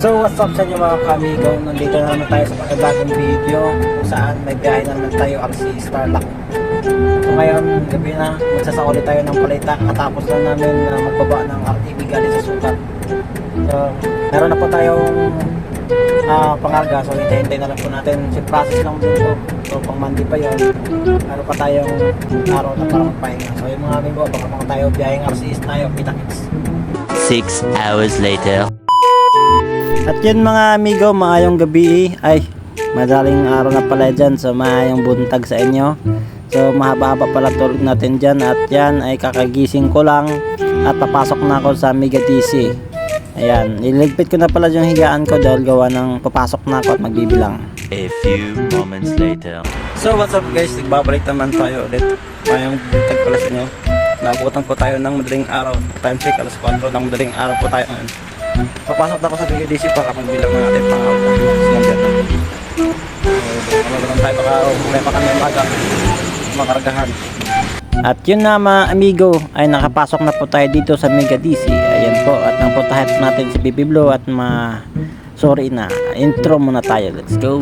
So what's up sa inyo mga kamigo? Nandito na naman tayo sa pagkabagong video kung saan may biyahe na naman tayo RC Starlock. So ngayon, gabi na, magsasakuli tayo ng palita katapos lang namin na magbaba ng RTB galing sa sukat. So, meron na po tayong ah, pangarga. So hintay-hintay na lang po natin. Si process lang din po. So pang Monday pa yun. Meron pa tayong araw na para magpahinga. So yung mga amigo, baka mga tayo biyaheng RCs tayo, kita-kits. Six hours later. At yun mga amigo, maayong gabi. Ay madaling araw na pala dyan so maayong buntag sa inyo. So mahaba-haba pala tulog natin dyan. At yan ay kakagising ko lang. At papasok na ako sa Mega DC ayan, niligpit ko na pala yung higaan ko dahil gawa ng papasok na ako at magbibilang. A few moments later. So what's up guys, nagbabalik naman tayo ulit. Mayang buntag pala sa inyo. Nabutan po tayo ng madaling araw. Time check, alas 4 ng madaling araw po tayo ngayon Papasok na ako sa BDC para magbilang ng ating pangawal Sinandyan na Ano naman tayo baka may pa kami umaga Makaragahan at yun na mga amigo ay nakapasok na po tayo dito sa Mega DC Ayan po at nang po natin si Bibi Blue at ma sorry na intro muna tayo let's go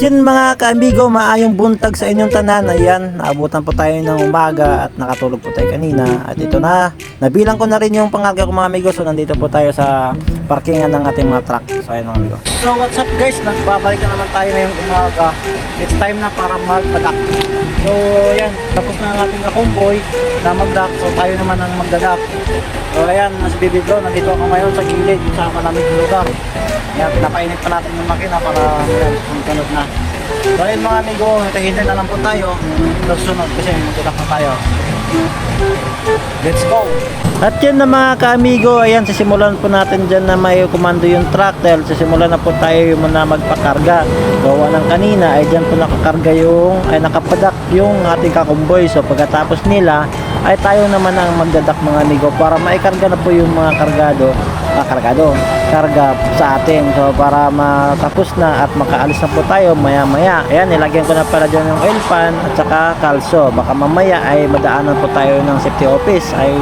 yun mga kaamigo, maayong buntag sa inyong tanan. Ayan, naabutan po tayo ng umaga at nakatulog po tayo kanina. At ito na, nabilang ko na rin yung pangaga ko mga amigo. So nandito po tayo sa parkingan ng ating mga truck. So ayan mga amigo. So what's up guys, nagbabalik na naman tayo ngayong umaga. It's time na para magpadak. So ayan, tapos na ang ating kakumboy na magdak. So tayo naman ang magdadak. So ayan, nasa Bibi Bro, nandito ako ngayon sa gilid sa malamig na lugar. Ayan, pinapainit pa natin yung makina para ayan, sumunod na. So ayun mga amigo, hintay-hintay na lang po tayo. Tapos sunod kasi magdadak na tayo. Let's go! At yun na mga ka-amigo, ayan, sisimulan po natin dyan na may kumando yung truck dahil sisimulan na po tayo yung muna magpakarga. Gawa ng kanina ay dyan po nakakarga yung, ay nakapadak yung ating kakumboy. So pagkatapos nila, ay tayo naman ang magdadak mga amigo para maikarga na po yung mga kargado, ah, kargado, karga sa atin. So para matapos na at makaalis na po tayo maya maya. Ayan, nilagyan ko na pala dyan yung oil pan at saka kalso. Baka mamaya ay madaanan po tayo ng safety office ay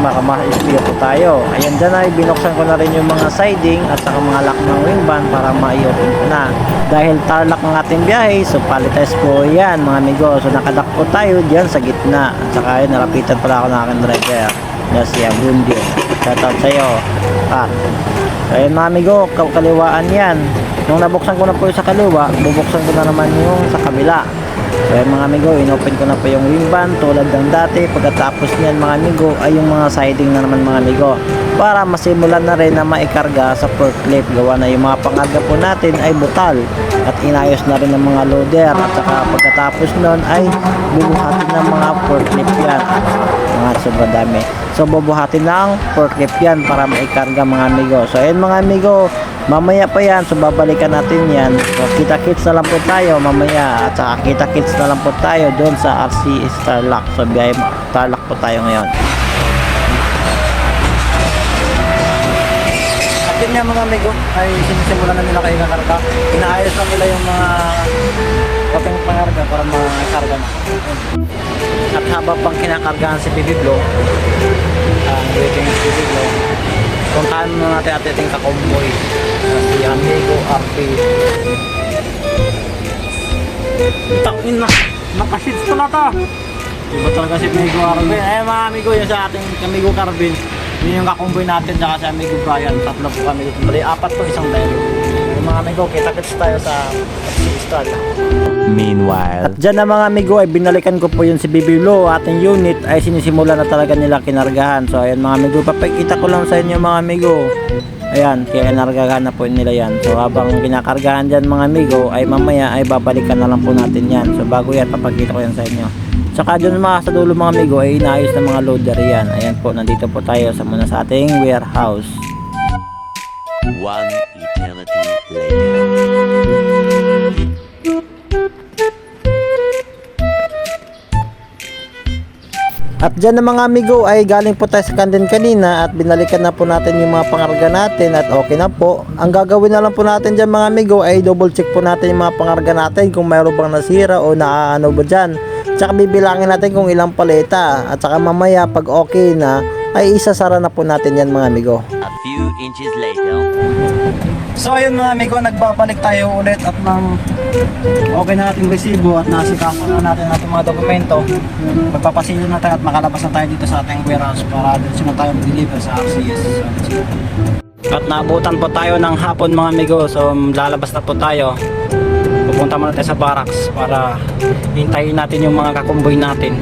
makama-ispiyo po tayo. Ayan dyan ay binuksan ko na rin yung mga siding at saka mga lock ng wing van para ma-i-open ko na. Dahil tarlac ang ating biyahe, so palites po yan mga amigo. So nakadak po tayo dyan sa gitna. At saka yun, nalapitan pala ako ng aking driver. Na si Abundi. Shoutout sa'yo. Ah. Ayun mga amigo, ka- kaliwaan yan. Nung nabuksan ko na po sa kaliwa, bubuksan ko na naman yung sa kabila. So ayun mga amigo, inopen ko na po yung wing van tulad ng dati. Pagkatapos niyan mga amigo ay yung mga siding na naman mga amigo. Para masimulan na rin na maikarga sa forklift. Gawa na yung mga pangarga po natin ay butal. At inayos na rin ng mga loader. At saka pagkatapos nun ay bubuhatin ng mga forklift yan. Mga sobrang. So bubuhatin ng forklift yan para maikarga mga amigo. So ayun mga amigo, Mamaya pa yan, so babalikan natin yan. So kita-kits na lang po tayo mamaya at saka kita-kits na lang po tayo doon sa RC Starlock. So biyahe Starlock po tayo ngayon. Yun nga mga amigo, ay sinisimulan na nila kayo kakarga. Inaayos na nila yung mga kaping pangarga para makarga na. At habang pang kinakargahan si Bibi Blow, ang waiting si Bibi Blow, puntahan muna natin ating ating kakomboy na si Amigo RP. Takin na! Nakashits pala to! Iba talaga si Amigo Carbin. Eh mga amigo, yun sa ating Amigo Carbin. Yun yung kakomboy natin tsaka si Amigo Brian. Tatlo po kami dito. Apat po isang dahil. Yung mga amigo, kita-kits tayo sa Star. Meanwhile. At dyan na mga amigo ay binalikan ko po yun si Bibilo ating unit ay sinisimula na talaga nila kinargahan. So ayan mga amigo, papakita ko lang sa inyo mga amigo. Ayan, kaya kinargahan na po nila yan. So habang kinakargahan dyan mga amigo ay mamaya ay babalikan na lang po natin yan. So bago yan, papakita ko yan sa inyo. Tsaka dyan mga sa dulo mga amigo ay inaayos ng mga loader yan. Ayan po, nandito po tayo sa muna sa ating warehouse. One eternity later. At dyan na mga amigo ay galing po tayo sa kantin kanina at binalikan na po natin yung mga pangarga natin at okay na po. Ang gagawin na lang po natin dyan mga amigo ay double check po natin yung mga pangarga natin kung mayroon bang nasira o naaano ba dyan. Tsaka bibilangin natin kung ilang paleta at saka mamaya pag okay na ay isasara na po natin yan mga amigo. A few inches later. So ayun mga amigo, nagbabalik tayo ulit at nang okay na natin resibo at nasikaso na natin ating mga dokumento. Magpapasilyo na tayo at makalabas na tayo dito sa ating warehouse para dito na tayo mag-deliver sa RCS. At naabutan po tayo ng hapon mga amigo, so lalabas na po tayo. Pupunta muna tayo sa barracks para hintayin natin yung mga kakumboy natin.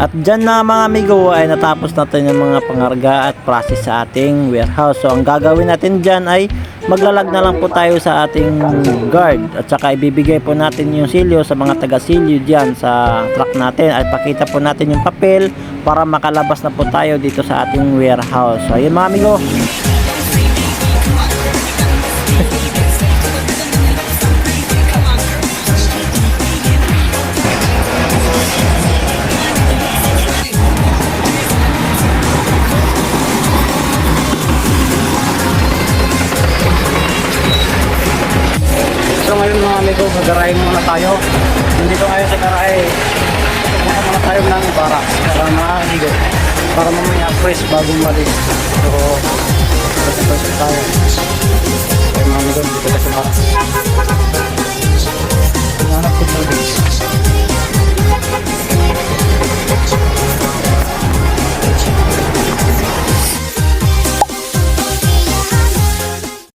At dyan na mga amigo ay natapos natin yung mga pangarga at process sa ating warehouse. So ang gagawin natin dyan ay maglalag na lang po tayo sa ating guard at saka ibibigay po natin yung silyo sa mga taga-silyo dyan sa truck natin at pakita po natin yung papel para makalabas na po tayo dito sa ating warehouse. So ayun mga amigo. Tayo. Ko ngayon sa garahe. Pupunta muna tayo ng barracks para makaligo. Para mamaya fresh bagong balik. So, kasi tayo. Okay mga amigo, dito sa barracks.